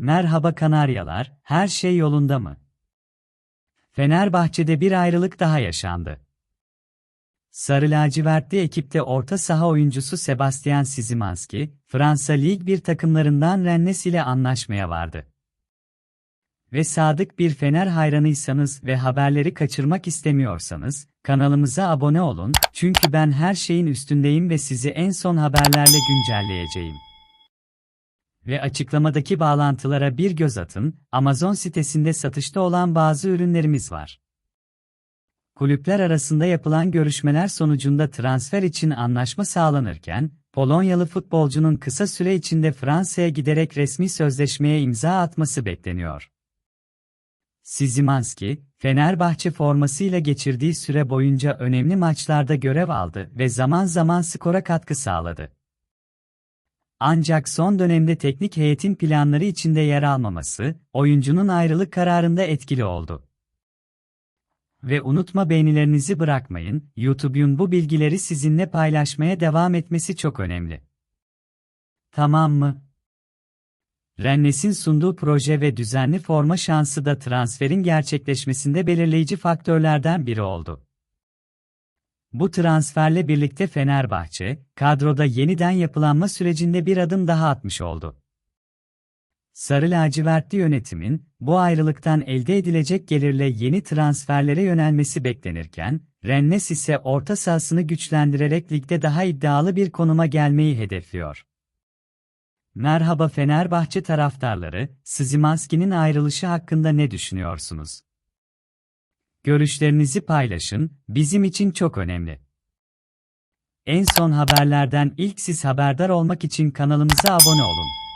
Merhaba Kanaryalar, her şey yolunda mı? Fenerbahçe'de bir ayrılık daha yaşandı. Sarı lacivertli ekipte orta saha oyuncusu Sebastian Szymanski, Fransa Lig 1 takımlarından Rennes ile anlaşmaya vardı. Ve sadık bir Fener hayranıysanız ve haberleri kaçırmak istemiyorsanız, kanalımıza abone olun, çünkü ben her şeyin üstündeyim ve sizi en son haberlerle güncelleyeceğim. Ve açıklamadaki bağlantılara bir göz atın, Amazon sitesinde satışta olan bazı ürünlerimiz var. Kulüpler arasında yapılan görüşmeler sonucunda transfer için anlaşma sağlanırken, Polonyalı futbolcunun kısa süre içinde Fransa'ya giderek resmi sözleşmeye imza atması bekleniyor. Sizimanski, Fenerbahçe formasıyla geçirdiği süre boyunca önemli maçlarda görev aldı ve zaman zaman skora katkı sağladı. Ancak son dönemde teknik heyetin planları içinde yer almaması, oyuncunun ayrılık kararında etkili oldu. Ve unutma beğenilerinizi bırakmayın, YouTube'un bu bilgileri sizinle paylaşmaya devam etmesi çok önemli. Tamam mı? Rennes'in sunduğu proje ve düzenli forma şansı da transferin gerçekleşmesinde belirleyici faktörlerden biri oldu. Bu transferle birlikte Fenerbahçe, kadroda yeniden yapılanma sürecinde bir adım daha atmış oldu. Sarı lacivertli yönetimin, bu ayrılıktan elde edilecek gelirle yeni transferlere yönelmesi beklenirken, Rennes ise orta sahasını güçlendirerek ligde daha iddialı bir konuma gelmeyi hedefliyor. Merhaba Fenerbahçe taraftarları, Szymanski'nin ayrılışı hakkında ne düşünüyorsunuz? Görüşlerinizi paylaşın, bizim için çok önemli. En son haberlerden ilk siz haberdar olmak için kanalımıza abone olun.